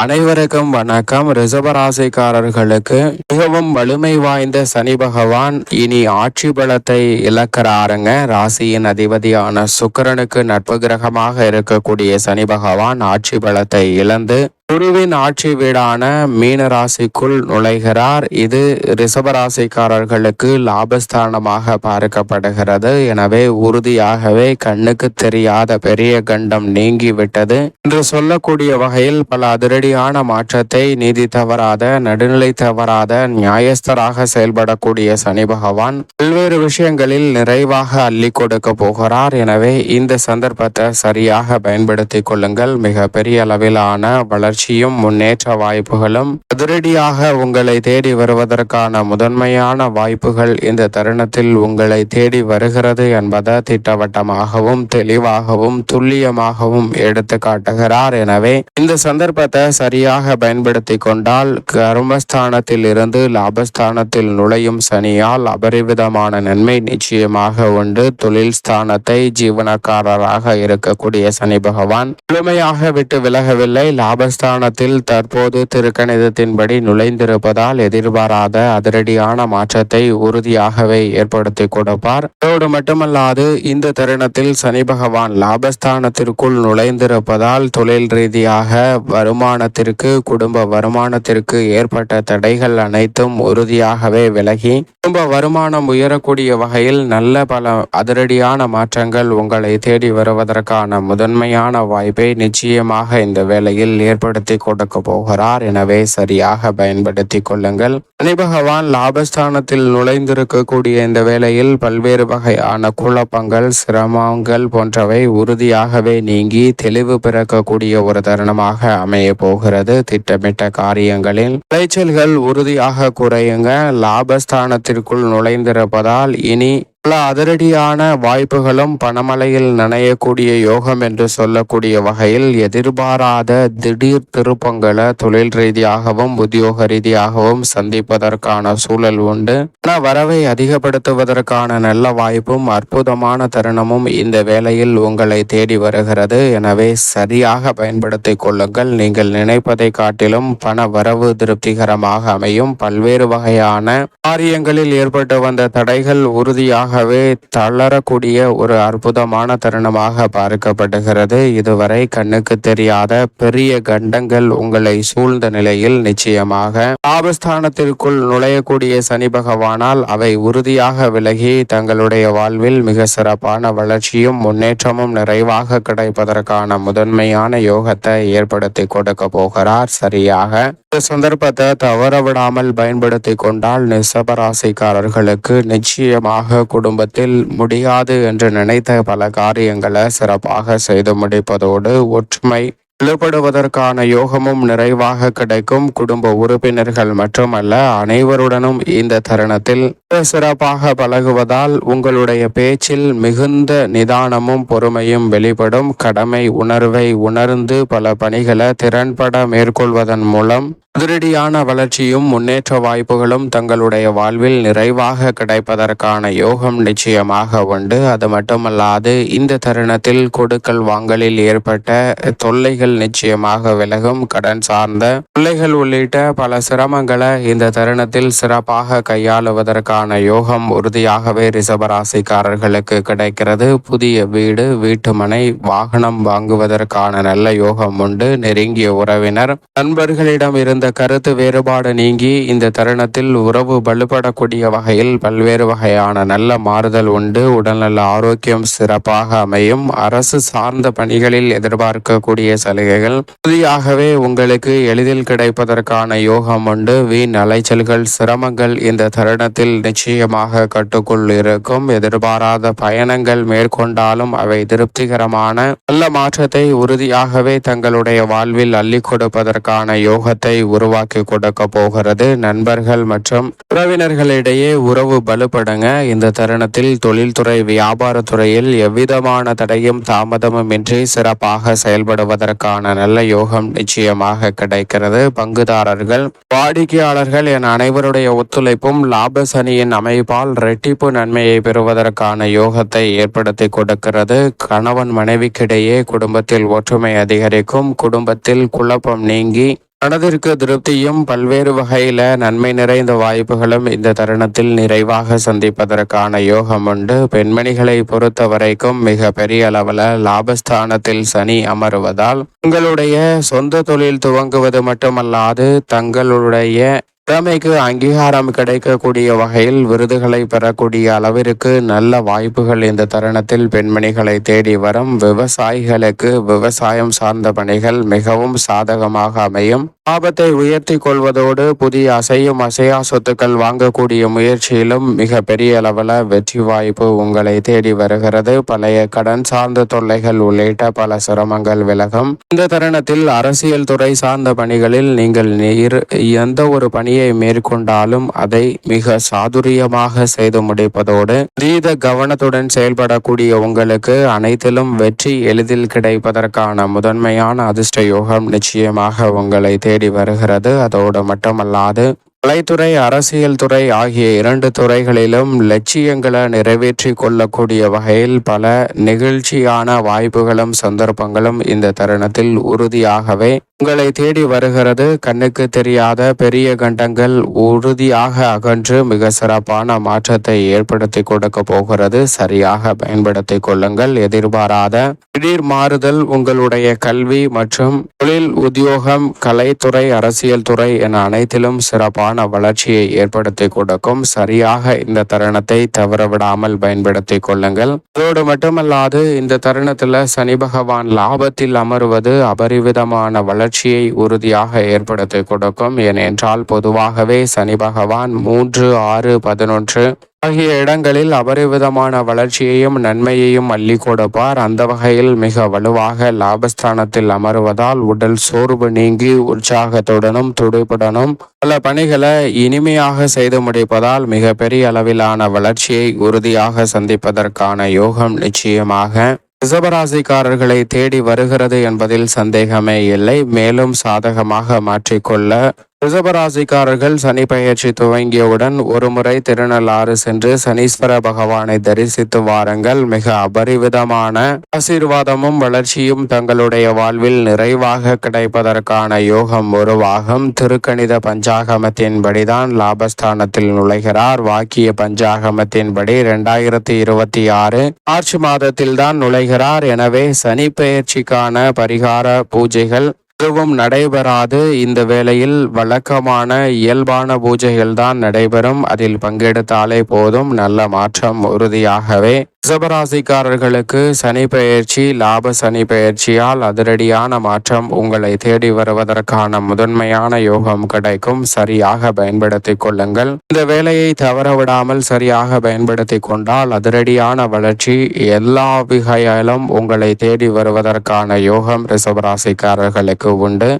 அனைவருக்கும் வணக்கம். ரிசபராசிக்காரர்களுக்கு மிகவும் வலிமை வாய்ந்த சனி பகவான் இனி ஆட்சி பலத்தை இழக்கிறாருங்க. ராசியின் அதிபதியான சுக்கிரனுக்கு நட்பு கிரகமாக இருக்கக்கூடிய சனி பகவான் ஆட்சி பலத்தை இழந்து குருவின் ஆட்சி வீடான மீன ராசிக்குள் நுழைகிறார். இது ரிஷபராசிக்காரர்களுக்கு லாபஸ்தானமாக பார்க்கப்படுகிறது. எனவே உறுதியாகவே கண்ணுக்கு தெரியாத பெரிய கண்டம் நீங்கிவிட்டது. என்று சொல்லக்கூடிய வகையில் பல அதிரடியான மாற்றத்தை நீதி தவறாத நடுநிலை தவறாத நியாயஸ்தராக செயல்படக்கூடிய சனி பகவான் பல்வேறு விஷயங்களில் நிறைவாக அள்ளி கொடுக்க போகிறார். எனவே இந்த சந்தர்ப்பத்தை சரியாக பயன்படுத்திக் கொள்ளுங்கள். மிக பெரிய அளவிலான வளர்ச்சி வளர்ச்சியும் முன்னேற்ற வாய்ப்புகளும் அதிரடியாக உங்களை தேடி வருவதற்கான முதன்மையான வாய்ப்புகள் இந்த தருணத்தில் உங்களை தேடி வருகிறது என்பதை திட்டவட்டமாகவும் தெளிவாகவும் துல்லியமாகவும் எடுத்து காட்டுகிறார். எனவே இந்த சந்தர்ப்பத்தை சரியாக பயன்படுத்தி கொண்டால் கர்மஸ்தானத்தில் இருந்து லாபஸ்தானத்தில் நுழையும் சனியால் அபரிவிதமான நன்மை நிச்சயமாக உண்டு. தொழில் ஸ்தானத்தை ஜீவனக்காரராக இருக்கக்கூடிய சனி பகவான் முழுமையாக விட்டு விலகவில்லை. லாபஸ்தான ஸ்தானத்தில் தற்போது திருக்கணிதத்தின்படி நுழைந்திருப்பதால் எதிர்பாராத அதிரடியான மாற்றத்தை உறுதியாகவே ஏற்படுத்தி கொடுப்பார். அதோடு மட்டுமல்லாது இந்த தருணத்தில் சனி பகவான் லாபஸ்தானத்திற்குள் நுழைந்திருப்பதால் தொழில் ரீதியாக வருமானத்திற்கு குடும்ப வருமானத்திற்கு ஏற்பட்ட தடைகள் அனைத்தும் உறுதியாகவே விலகி குடும்ப வருமானம் உயரக்கூடிய வகையில் நல்ல பல அதிரடியான மாற்றங்கள் உங்களை தேடி வருவதற்கான முதன்மையான வாய்ப்பை நிச்சயமாக இந்த வேளையில் ஏற்படுத்த ஏற்படுத்தி கொடுக்க போகிறார். எனவே சரியாக பயன்படுத்தி கொள்ளுங்கள். சனி பகவான் லாபஸ்தானத்தில் நுழைந்திருக்கக்கூடிய இந்த வேளையில் பல்வேறு வகையான குழப்பங்கள் சிரமங்கள் போன்றவை உறுதியாகவே நீங்கி தெளிவு பிறக்கக்கூடிய ஒரு தருணமாக அமைய போகிறது. திட்டமிட்ட காரியங்களில் விளைச்சல்கள் உறுதியாக குறையுங்க. லாபஸ்தானத்திற்குள் நுழைந்திருப்பதால் இனி பல அதிரடியான வாய்ப்புகளும் பணமலையில் நனையக்கூடிய யோகம் என்று சொல்லக்கூடிய வகையில் எதிர்பாராத திடீர் திருப்பங்களை தொழில் ரீதியாகவும் உத்தியோக ரீதியாகவும் சந்திப்பதற்கான சூழல் உண்டு. ஆனால் வரவை அதிகப்படுத்துவதற்கான நல்ல வாய்ப்பும் அற்புதமான தருணமும் இந்த வேளையில் உங்களை தேடி வருகிறது. எனவே சரியாக பயன்படுத்திக் கொள்ளுங்கள். நீங்கள் நினைப்பதை காட்டிலும் பண வரவு திருப்திகரமாக அமையும். பல்வேறு வகையான காரியங்களில் ஏற்பட்டு வந்த தடைகள் உறுதியாக ஆகவே தளரக்கூடிய ஒரு அற்புதமான தருணமாக பார்க்கப்படுகிறது. இதுவரை கண்ணுக்கு தெரியாத பெரிய கண்டங்கள் உங்களை சூழ்ந்த நிலையில் நிச்சயமாக ஆபஸ்தானத்திற்குள் நுழையக்கூடிய சனி பகவானால் அவை உறுதியாக விலகி தங்களுடைய வாழ்வில் மிக சிறப்பான வளர்ச்சியும் முன்னேற்றமும் நிறைவாக கிடைப்பதற்கான முதன்மையான யோகத்தை ஏற்படுத்தி கொடுக்க போகிறார். சரியாக இந்த சந்தர்ப்பத்தை தவற விடாமல் பயன்படுத்தி கொண்டால் நிசபராசிக்காரர்களுக்கு நிச்சயமாக குடும்பத்தில் முடியாது என்று நினைத்த பல காரியங்களை சிறப்பாக செய்து முடிப்பதோடு ஒற்றுமை வலுப்படுவதற்கான யோகமும் நிறைவாக கிடைக்கும். குடும்ப உறுப்பினர்கள் மட்டுமல்ல அனைவருடனும் இந்த தருணத்தில் சிறப்பாக பழகுவதால் உங்களுடைய பேச்சில் மிகுந்த நிதானமும் பொறுமையும் வெளிப்படும். கடமை உணர்வை உணர்ந்து பல பணிகளை திறன்பட மேற்கொள்வதன் மூலம் அதிரடியான வளர்ச்சியும் முன்னேற்ற வாய்ப்புகளும் தங்களுடைய வாழ்வில் நிறைவாக கிடைப்பதற்கான யோகம் நிச்சயமாக உண்டு. அது மட்டுமல்லாது இந்த தருணத்தில் கொடுக்கல் வாங்கலில் ஏற்பட்ட தொல்லைகள் நிச்சயமாக விலகும். கடன் சார்ந்த தொல்லைகள் உள்ளிட்ட பல சிரமங்களை இந்த தருணத்தில் சிறப்பாக கையாளுவதற்கான யோகம் உறுதியாகவே ரிசபராசிக்காரர்களுக்கு கிடைக்கிறது. புதிய வீடு வீட்டுமனை வாகனம் வாங்குவதற்கான நல்ல யோகம் உண்டு. நெருங்கிய உறவினர் நண்பர்களிடம் இருந்து அந்த கருத்து வேறுபாடு நீங்கி இந்த தருணத்தில் உறவு வலுப்படக்கூடிய வகையில் பல்வேறு வகையான நல்ல மாறுதல் உண்டு. உடல்நல ஆரோக்கியம் சிறப்பாக அமையும். அரசு சார்ந்த பணிகளில் எதிர்பார்க்கக்கூடிய சலுகைகள். உறுதியாகவே உங்களுக்கு எளிதில் கிடைப்பதற்கான யோகம் உண்டு. வீண் அலைச்சல்கள் சிரமங்கள் இந்த தருணத்தில் நிச்சயமாக கட்டுக்குள் இருக்கும். எதிர்பாராத பயணங்கள் மேற்கொண்டாலும் அவை திருப்திகரமான நல்ல மாற்றத்தை உறுதியாகவே தங்களுடைய வாழ்வில் அள்ளி கொடுப்பதற்கான யோகத்தை உருவாக்கி கொடுக்க போகிறது. நண்பர்கள் மற்றும் உறவினர்களிடையே உறவு பலுபடுங்க இந்த தருணத்தில் தொழில்துறை வியாபாரத்துறையில் எவ்விதமான தடையும் தாமதமும் இன்றி சிறப்பாக செயல்படுவதற்கான நல்ல யோகம் நிச்சயமாக கிடைக்கிறது. பங்குதாரர்கள் வாடிக்கையாளர்கள் என அனைவருடைய ஒத்துழைப்பும் லாபசனியின் அமைப்பால் ரெட்டிப்பு நன்மையை பெறுவதற்கான யோகத்தை ஏற்படுத்தி கொடுக்கிறது. கணவன் மனைவிக்கிடையே குடும்பத்தில் ஒற்றுமை அதிகரிக்கும். குடும்பத்தில் குழப்பம் நீங்கி மனதிற்கு திருப்தியும் பல்வேறு வகையில நன்மை நிறைந்த வாய்ப்புகளும் இந்த தருணத்தில் நிறைவாக சந்திப்பதற்கான யோகம் உண்டு. பெண்மணிகளை பொறுத்த வரைக்கும் மிக பெரிய அளவில் லாபஸ்தானத்தில் சனி அமருவதால் உங்களுடைய சொந்த தொழில் துவங்குவது மட்டுமல்லாது தங்களுடைய திறமைக்கு அங்கீகாரம் கிடைக்கக்கூடிய வகையில் விருதுகளை பெறக்கூடிய அளவிற்கு நல்ல வாய்ப்புகள் இந்த தருணத்தில் பெண்மணிகளை தேடி வரும். விவசாயிகளுக்கு விவசாயம் சார்ந்த பணிகள் மிகவும் சாதகமாக அமையும். லாபத்தை உயர்த்தி கொள்வதோடு புதிய அசையும் அசையா சொத்துக்கள் வாங்கக்கூடிய முயற்சியிலும் மிக பெரிய அளவில் வெற்றி வாய்ப்பு உங்களை தேடி வருகிறது. பழைய கடன் சார்ந்த தொல்லைகள் உள்ளிட்ட பல சிரமங்கள் விலகும். இந்த தருணத்தில் அரசியல் துறை சார்ந்த பணிகளில் நீங்கள் நீர் எந்த ஒரு பணியை மேற்கொண்டாலும் அதை மிக சாதுரியமாக செய்து முடிப்பதோடு தீத கவனத்துடன் செயல்படக்கூடிய உங்களுக்கு அனைத்திலும் வெற்றி எளிதில் கிடைப்பதற்கான முதன்மையான அதிர்ஷ்ட யோகம் நிச்சயமாக உங்களை தேடி தேடி வருகிறது. அதோடு மட்டுமல்லாது கலைத்துறை அரசியல் துறை ஆகிய இரண்டு துறைகளிலும் லட்சியங்களை நிறைவேற்றி கொள்ளக்கூடிய வகையில் பல நிகழ்ச்சியான வாய்ப்புகளும் சந்தர்ப்பங்களும் இந்த தருணத்தில் உறுதியாகவே உங்களை தேடி வருகிறது கண்ணுக்கு தெரியாத பெரிய கண்டங்கள் உறுதியாக அகன்று மிக சிறப்பான மாற்றத்தை ஏற்படுத்தி கொடுக்க போகிறது. சரியாக பயன்படுத்தி கொள்ளுங்கள். எதிர்பாராத திடீர் மாறுதல் உங்களுடைய கல்வி மற்றும் தொழில் உத்தியோகம் கலைத்துறை அரசியல் துறை என அனைத்திலும் சிறப்பான வளர்ச்சியை ஏற்படுத்தி கொடுக்கும். சரியாக இந்த தருணத்தை தவறவிடாமல் பயன்படுத்தி கொள்ளுங்கள். அதோடு மட்டுமல்லாது இந்த தருணத்துல சனி பகவான் லாபத்தில் அமர்வது அபரிவிதமான வளர்ச்சியை உறுதியாக ஏற்படுத்தி கொடுக்கும். ஏனென்றால் பொதுவாகவே சனி பகவான் மூன்று ஆறு பதினொன்று ஆகிய இடங்களில் அபரிவிதமான வளர்ச்சியையும் நன்மையையும் அள்ளி கொடுப்பார். அந்த வகையில் மிக வலுவாக லாபஸ்தானத்தில் அமருவதால் உடல் சோர்வு நீங்கி உற்சாகத்துடனும் துடிப்புடனும் பல பணிகளை இனிமையாக செய்து முடிப்பதால் மிக பெரிய அளவிலான வளர்ச்சியை உறுதியாக சந்திப்பதற்கான யோகம் நிச்சயமாக ரிசபராசிக்காரர்களை தேடி வருகிறது என்பதில் சந்தேகமே இல்லை. மேலும் சாதகமாக மாற்றிக்கொள்ள ரிசபராசிக்காரர்கள் சனி பயிற்சி துவங்கியவுடன் ஒருமுறை திருநள்ளாறு சென்று சனீஸ்வர பகவானை தரிசித்து வாருங்கள். மிக அபரிவிதமான ஆசீர்வாதமும் வளர்ச்சியும் தங்களுடைய வாழ்வில் நிறைவாக கிடைப்பதற்கான யோகம் உருவாகும் திருக்கணித பஞ்சாகமத்தின்படிதான் லாபஸ்தானத்தில் நுழைகிறார். வாக்கிய பஞ்சாகமத்தின்படி இரண்டாயிரத்தி இருபத்தி ஆறு மார்ச் மாதத்தில் தான் நுழைகிறார். எனவே சனி பயிற்சிக்கான பரிகார பூஜைகள் எதுவும் நடைபெறாது. இந்த வேளையில் வழக்கமான இயல்பான பூஜைகள் தான் நடைபெறும். அதில் பங்கெடுத்தாலே போதும். நல்ல மாற்றம் உறுதியாகவே ரிஷபராசிக்காரர்களுக்கு சனி பெயர்ச்சி லாப சனி பெயர்ச்சியால் அதிரடியான மாற்றம் உங்களை தேடி வருவதற்கான முதன்மையான யோகம் கிடைக்கும். சரியாக பயன்படுத்திக் கொள்ளுங்கள். இந்த வேலையை தவறவிடாமல் சரியாக பயன்படுத்தி கொண்டால் அதிரடியான வளர்ச்சி எல்லா வகையாலும் உங்களை தேடி வருவதற்கான யோகம் ரிஷபராசிக்காரர்களுக்கு உண்டு.